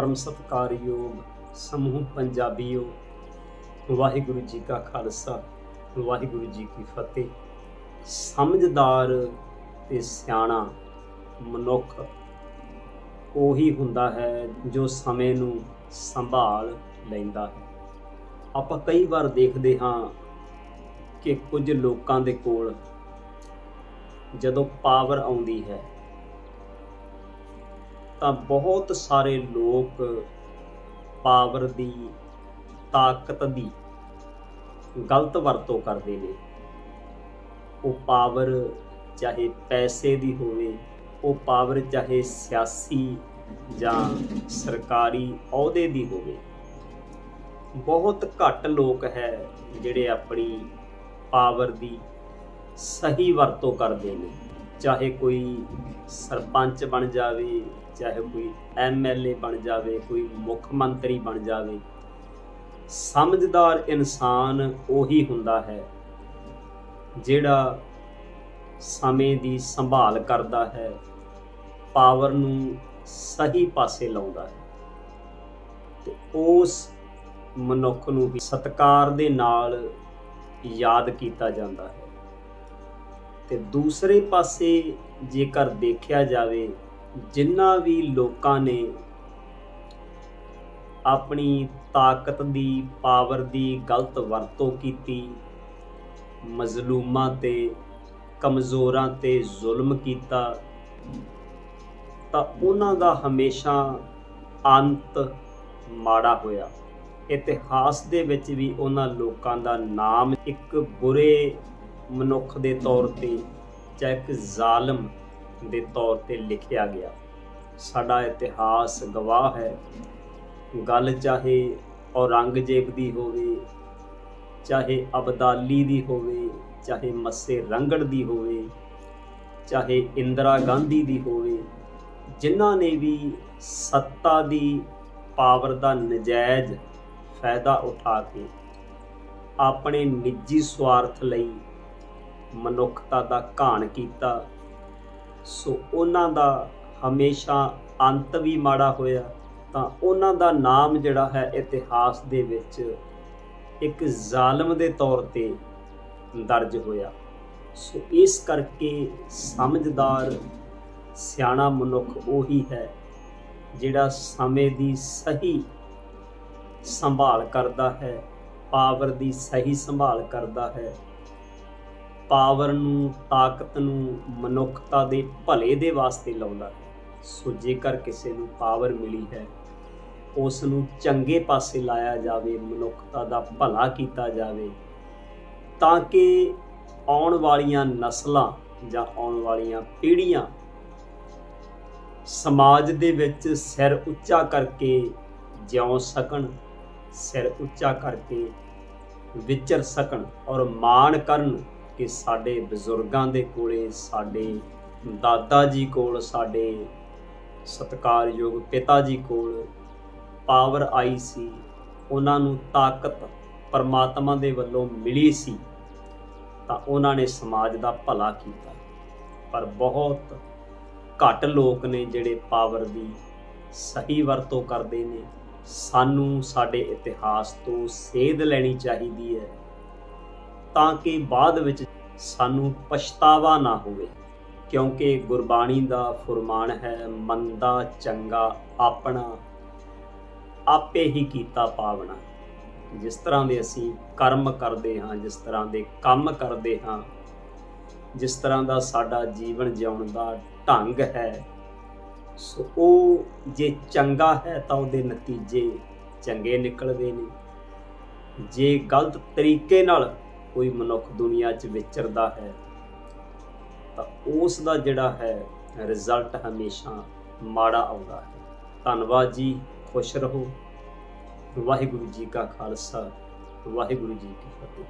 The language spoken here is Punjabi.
ਪਰਮ ਸਤਿਕਾਰਯੋਗ ਸਮੂਹ ਪੰਜਾਬੀਓ, ਵਾਹਿਗੁਰੂ ਜੀ ਕਾ ਖਾਲਸਾ, ਵਾਹਿਗੁਰੂ ਜੀ ਕੀ ਫਤਿਹ। ਸਮਝਦਾਰ ਤੇ ਸਿਆਣਾ ਮਨੁੱਖ ਉਹੀ ਹੁੰਦਾ ਹੈ ਜੋ ਸਮੇਂ ਨੂੰ ਸੰਭਾਲ ਲੈਂਦਾ ਹੈ। ਆਪਾਂ ਕਈ ਵਾਰ ਦੇਖਦੇ ਹਾਂ ਕਿ ਕੁਝ ਲੋਕਾਂ ਦੇ ਕੋਲ ਜਦੋਂ ਪਾਵਰ ਆਉਂਦੀ ਹੈ ਤਾਂ ਬਹੁਤ ਸਾਰੇ ਲੋਕ ਪਾਵਰ ਦੀ ਤਾਕਤ ਦੀ ਗਲਤ ਵਰਤੋਂ ਕਰਦੇ ਨੇ। ਉਹ ਪਾਵਰ ਚਾਹੇ ਪੈਸੇ ਦੀ ਹੋਵੇ, ਉਹ ਪਾਵਰ ਚਾਹੇ ਸਿਆਸੀ ਜਾਂ ਸਰਕਾਰੀ ਅਹੁਦੇ ਦੀ ਹੋਵੇ। ਬਹੁਤ ਘੱਟ ਲੋਕ ਹੈ ਜਿਹੜੇ ਆਪਣੀ ਪਾਵਰ ਦੀ ਸਹੀ ਵਰਤੋਂ ਕਰਦੇ ਨੇ। ਚਾਹੇ ਕੋਈ ਸਰਪੰਚ ਬਣ ਜਾਵੇ ਚਾਹੇ ਕੋਈ ਐਮਐਲਏ ਬਣ ਜਾਵੇ, ਕੋਈ ਮੁੱਖ ਮੰਤਰੀ ਬਣ ਜਾਵੇ, ਸਮਝਦਾਰ ਇਨਸਾਨ ਉਹੀ ਹੁੰਦਾ ਹੈ ਜਿਹੜਾ ਸਮੇਂ ਦੀ ਸੰਭਾਲ ਕਰਦਾ ਹੈ, ਪਾਵਰ ਨੂੰ ਸਹੀ ਪਾਸੇ ਲਾਉਂਦਾ ਹੈ ਤੇ ਉਸ ਮਨੁੱਖ ਨੂੰ ਵੀ ਸਤਕਾਰ ਦੇ ਨਾਲ ਯਾਦ ਕੀਤਾ ਜਾਂਦਾ ਹੈ ਤੇ ਦੂਸਰੇ ਪਾਸੇ ਜੇਕਰ ਦੇਖਿਆ ਜਾਵੇ ਜਿਨ੍ਹਾਂ ਵੀ ਲੋਕਾਂ ਨੇ ਆਪਣੀ ਤਾਕਤ ਦੀ ਪਾਵਰ ਦੀ ਗਲਤ ਵਰਤੋਂ ਕੀਤੀ, ਮਜ਼ਲੂਮਾਂ ਤੇ, ਕਮਜ਼ੋਰਾਂ ਤੇ ਜ਼ੁਲਮ ਕੀਤਾ, ਤਾਂ ਉਹਨਾਂ ਦਾ ਹਮੇਸ਼ਾ ਅੰਤ ਮਾੜਾ ਹੋਇਆ। ਇਤਿਹਾਸ ਦੇ ਵਿੱਚ ਵੀ ਉਹਨਾਂ ਲੋਕਾਂ ਦਾ ਨਾਮ ਇੱਕ ਬੁਰੇ ਮਨੁੱਖ ਦੇ ਤੌਰ ਤੇ ਜਾਂ ਇੱਕ ਜ਼ਾਲਮ ਦੇ ਤੌਰ ਤੇ ਲਿਖਿਆ ਗਿਆ। ਸਾਡਾ ਇਤਿਹਾਸ ਗਵਾਹ ਹੈ। ਗੱਲ ਚਾਹੇ ਔਰੰਗਜ਼ੇਬ ਦੀ ਹੋਵੇ, ਚਾਹੇ ਅਬਦਾਲੀ ਦੀ ਹੋਵੇ, ਚਾਹੇ ਮੱਸੇ ਰੰਗੜ ਦੀ ਹੋਵੇ, ਚਾਹੇ ਇੰਦਰਾ ਗਾਂਧੀ ਦੀ ਹੋਵੇ, ਜਿਨ੍ਹਾਂ ਨੇ ਵੀ ਸੱਤਾ ਦੀ ਪਾਵਰ ਦਾ ਨਜਾਇਜ਼ ਫਾਇਦਾ ਉਠਾ ਕੇ ਆਪਣੇ ਨਿੱਜੀ ਸਵਾਰਥ ਲਈ ਮਨੁੱਖਤਾ ਦਾ ਘਾਣ ਕੀਤਾ ਸੋ ਉਹਨਾਂ ਦਾ ਹਮੇਸ਼ਾ ਅੰਤ ਵੀ ਮਾੜਾ ਹੋਇਆ, ਤਾਂ ਉਹਨਾਂ ਦਾ ਨਾਮ ਜਿਹੜਾ ਹੈ ਇਤਿਹਾਸ ਦੇ ਵਿੱਚ ਇੱਕ ਜ਼ਾਲਮ ਦੇ ਤੌਰ ਤੇ ਦਰਜ ਹੋਇਆ। ਸੋ ਇਸ ਕਰਕੇ ਸਮਝਦਾਰ ਸਿਆਣਾ ਮਨੁੱਖ ਉਹੀ ਹੈ ਜਿਹੜਾ ਸਮੇਂ ਦੀ ਸਹੀ ਸੰਭਾਲ ਕਰਦਾ ਹੈ, ਪਾਵਰ ਦੀ ਸਹੀ ਸੰਭਾਲ ਕਰਦਾ ਹੈ। ਪਾਵਰ ਨੂੰ, ਤਾਕਤ ਨੂੰ, ਮਨੁੱਖਤਾ ਦੇ ਭਲੇ ਦੇ ਵਾਸਤੇ ਲਾਉਂਦਾ ਹੈ। ਸੋ ਜੇਕਰ ਕਿਸੇ ਨੂੰ ਪਾਵਰ ਮਿਲੀ ਹੈ ਉਸ ਨੂੰ ਚੰਗੇ ਪਾਸੇ ਲਾਇਆ ਜਾਵੇ, ਮਨੁੱਖਤਾ ਦਾ ਭਲਾ ਕੀਤਾ ਜਾਵੇ, ਤਾਂ ਕਿ ਆਉਣ ਵਾਲੀਆਂ ਨਸਲਾਂ ਜਾਂ ਆਉਣ ਵਾਲੀਆਂ ਪੀੜ੍ਹੀਆਂ ਸਮਾਜ ਦੇ ਵਿੱਚ ਸਿਰ ਉੱਚਾ ਕਰਕੇ ਜਿਉ ਸਕਣ, ਸਿਰ ਉੱਚਾ ਕਰਕੇ ਵਿਚਰ ਸਕਣ ਔਰ ਮਾਣ ਕਰਨ ਕਿ ਸਾਡੇ ਬਜ਼ੁਰਗਾਂ ਦੇ ਕੋਲੇ, ਸਾਡੇ ਦਾਦਾ ਜੀ ਕੋਲ, ਸਾਡੇ ਸਤਿਕਾਰਯੋਗ ਪਿਤਾ ਜੀ ਕੋਲ ਪਾਵਰ ਆਈ ਸੀ, ਉਹਨਾਂ ਨੂੰ ਤਾਕਤ ਪਰਮਾਤਮਾ ਦੇ ਵੱਲੋਂ ਮਿਲੀ ਸੀ, ਤਾਂ ਉਹਨਾਂ ਨੇ ਸਮਾਜ ਦਾ ਭਲਾ ਕੀਤਾ। ਪਰ ਬਹੁਤ ਘੱਟ ਲੋਕ ਨੇ ਜਿਹੜੇ ਪਾਵਰ ਦੀ ਸਹੀ ਵਰਤੋਂ ਕਰਦੇ ਨੇ। ਸਾਨੂੰ ਸਾਡੇ ਇਤਿਹਾਸ ਤੋਂ ਸੇਧ ਲੈਣੀ ਚਾਹੀਦੀ ਹੈ। ਤਾਂ ਕਿ ਬਾਅਦ ਵਿੱਚ ਸਾਨੂੰ ਪਛਤਾਵਾ ਨਾ ਹੋਵੇ। ਕਿਉਂਕਿ ਗੁਰਬਾਣੀ ਦਾ ਫਰਮਾਨ ਹੈ ਮੰਦਾ ਚੰਗਾ ਆਪਣਾ, ਆਪੇ ਹੀ ਕੀਤਾ ਪਾਵਣਾ। ਜਿਸ ਤਰ੍ਹਾਂ ਦੇ ਅਸੀਂ ਕਰਮ ਕਰਦੇ ਹਾਂ, ਜਿਸ ਤਰ੍ਹਾਂ ਦੇ ਕੰਮ ਕਰਦੇ ਹਾਂ, ਜਿਸ ਤਰ੍ਹਾਂ ਦਾ ਸਾਡਾ ਜੀਵਨ ਜਿਉਣ ਦਾ ਢੰਗ ਹੈ, ਸੋ ਉਹ ਜੇ ਚੰਗਾ ਹੈ ਤਾਂ ਉਹਦੇ ਨਤੀਜੇ ਚੰਗੇ ਨਿਕਲਦੇ ਨੇ। ਜੇ ਗਲਤ ਤਰੀਕੇ ਨਾਲ ਕੋਈ ਮਨੁੱਖ ਦੁਨੀਆ 'ਚ ਵਿਚਰਦਾ ਹੈ, ਤਾਂ ਉਸ ਦਾ ਜਿਹੜਾ ਹੈ ਰਿਜ਼ਲਟ ਹਮੇਸ਼ਾ ਮਾੜਾ ਆਉਂਦਾ ਹੈ। ਧੰਨਵਾਦ ਜੀ, ਖੁਸ਼ ਰਹੋ। ਵਾਹਿਗੁਰੂ ਜੀ ਕਾ ਖਾਲਸਾ, ਵਾਹਿਗੁਰੂ ਜੀ ਕੀ ਫਤਿਹ।